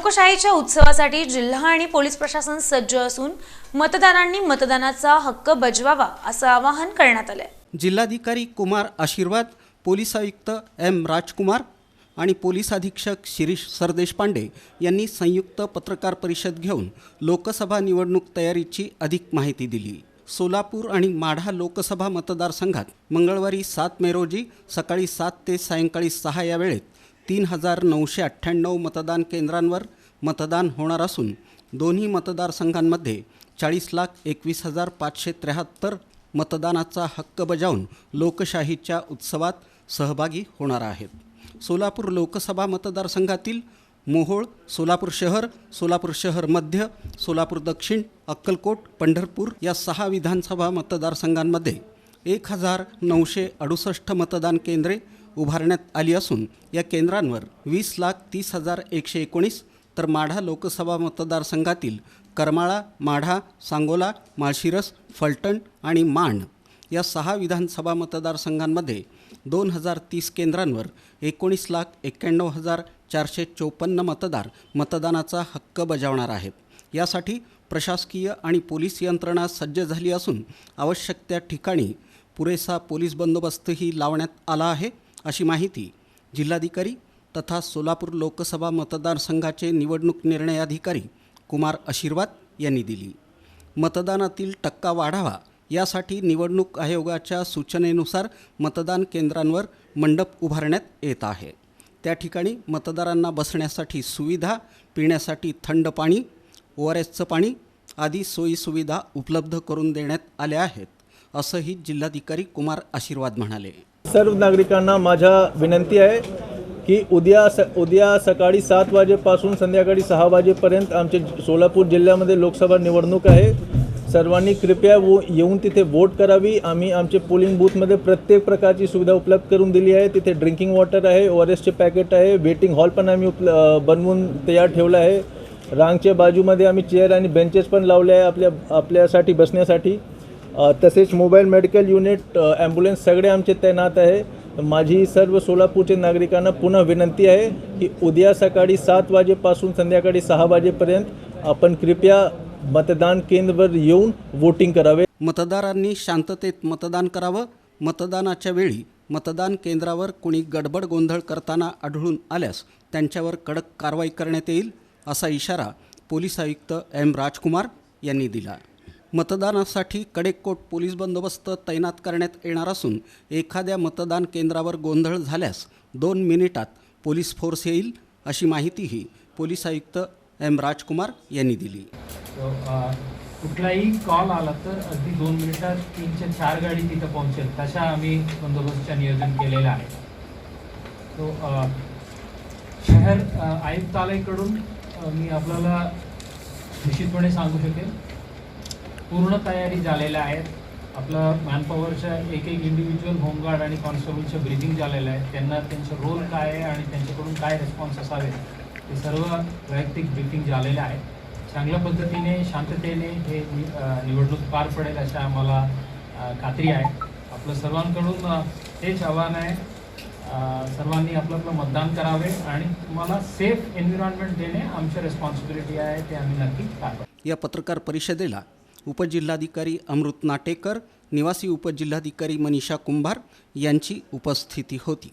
लोकशाहीच्या उत्सवासाठी जिल्हा आणि पोलीस प्रशासन सज्ज असून मतदारांनी मतदानाचा हक्क बजवावा असं आवाहन करण्यात आलंय. जिल्हाधिकारी कुमार आशीर्वाद पोलीस आयुक्त एम राजकुमार आणि पोलीस अधीक्षक शिरीष सरदेशपांडे यांनी संयुक्त पत्रकार परिषद घेऊन लोकसभा निवडणूक तयारीची अधिक माहिती दिली. सोलापूर आणि माढा लोकसभा मतदारसंघात मंगळवारी सात मे रोजी सकाळी सात ते सायंकाळी सहा या वेळेत तीन हजार नऊशे अठ्ठ्याण्णव मतदान केंद्रांवर मतदान होणार असून दोन्ही मतदारसंघांमध्ये चाळीस लाख एकवीस हजार पाचशे त्र्याहत्तर मतदानाचा हक्क बजावून लोकशाहीच्या उत्सवात सहभागी होणार आहेत. सोलापूर लोकसभा मतदारसंघातील मोहोळ सोलापूर शहर सोलापूर शहर मध्य सोलापूर दक्षिण अक्कलकोट पंढरपूर या सहा विधानसभा मतदारसंघांमध्ये एक हजार नऊशे अडुसष्ट मतदान केंद्रे उभारण्यात आली असून या केंद्रांवर वीस लाख तीस हजार एकशे एकोणीस तर माढा लोकसभा मतदारसंघातील करमाळा माढा सांगोला माळशिरस फलटण आणि मांड या सहा विधानसभा मतदारसंघांमध्ये दोन हजार तीस केंद्रांवर एकोणीस लाख एक्क्याण्णव हजार चारशे चोपन्न मतदार मतदानाचा हक्क बजावणार आहेत. यासाठी प्रशासकीय आणि पोलीस यंत्रणा सज्ज झाली असून आवश्यक त्या ठिकाणी पुरेसा पोलीस बंदोबस्तही लावण्यात आला आहे. अशी माहिती जिल्हाधिकारी तथा सोलापूर लोकसभा मतदारसंघाचे निवडणूक निर्णय अधिकारी कुमार आशीर्वाद यांनी दिली. मतदानातील टक्का वाढावा यासाठी निवडणूक आयोगाच्या सूचनेनुसार मतदान केंद्रांवर मंडप उभारण्यात येत आहे. त्या ठिकाणी मतदारांना बसण्यासाठी सुविधा पिण्यासाठी थंड पाणी ओ आर एसचं पाणी आदी सोयीसुविधा उपलब्ध करून देण्यात आल्या आहेत असंही जिल्हाधिकारी कुमार आशीर्वाद म्हणाले. सर्व नागरिकांना माझ्या विनंती आहे की उद्या स उद्या सकाळी सात वाजेपासून संध्याकाळी सहा वाजेपर्यंत आमचे सोलापूर जिल्ह्यामध्ये लोकसभा निवडणूक आहे. सर्वांनी कृपया वो येऊन तिथे वोट करावी. आम्ही आमचे पोलिंग बूथमध्ये प्रत्येक प्रकारची सुविधा उपलब्ध करून दिली आहे. तिथे ड्रिंकिंग वॉटर आहे ओ आर एसचे पॅकेट आहे वेटिंग हॉल पण आम्ही उपल बनवून तयार ठेवला आहे. रांगच्या बाजूमध्ये आम्ही चेअर आणि बेंचेस पण लावले आहे आपल्या आपल्यासाठी बसण्यासाठी. तसेच मोबाईल मेडिकल युनिट ॲम्ब्युलन्स सगळे आमचे तैनात आहे. माझी सर्व सोलापूरच्या नागरिकांना पुन्हा विनंती आहे की उद्या सकाळी सात वाजेपासून संध्याकाळी सहा वाजेपर्यंत आपण कृपया मतदान केंद्रवर येऊन वोटिंग करावे. मतदारांनी शांततेत मतदान करावं. मतदानाच्या वेळी मतदान केंद्रावर कुणी गडबड गोंधळ करताना आढळून आल्यास त्यांच्यावर कडक कारवाई करण्यात येईल असा इशारा पोलीस आयुक्त एम राजकुमार यांनी दिला. मतदानासाठी कडेकोट पोलीस बंदोबस्त तैनात करण्यात येणार असून एखाद्या मतदान केंद्रावर गोंधळ झाल्यास दोन मिनिटात पोलीस फोर्स येईल अशी माहितीही पोलीस आयुक्त एम राजकुमार यांनी दिली. कुठलाही कॉल आला तर अगदी दोन मिनिटात तीनच्या चार गाडी तिथं पोहोचेल तशा आम्ही बंदोबस्तचं नियोजन केलेलं आहे. तो शहर आयुक्तालयकडून मी आपल्याला निश्चितपणे सांगू शकेल पूर्ण तयारी झालेल्या आहेत. आपलं मॅनपॉवरच्या एक एक इंडिव्हिज्युअल होमगार्ड आणि कॉन्स्टेबलचं ब्रिदिंग झालेलं आहे त्यांना त्यांचं रोल काय आहे आणि त्यांच्याकडून काय रिस्पॉन्स असावे ते सर्व वैयक्तिक ब्रिफिंग झालेलं आहे चांगल्या पद्धतीने शांततेने हे नि- निवडणूक पार पडेल अशा आम्हाला खात्री आहे. आपलं सर्वांकडून हेच आव्हान आहे. सर्वांनी आपलं आपलं मतदान करावे आणि तुम्हाला सेफ एन्व्हायरमेंट देणे आमची रिस्पॉन्सिबिलिटी आहे ते आम्ही नक्की पार या पत्रकार परिषदेला उपजिल्हाधिकारी अमृत नाटेकर निवासी उपजिल्हाधिकारी मनीषा कुंभार यांची उपस्थिती होती.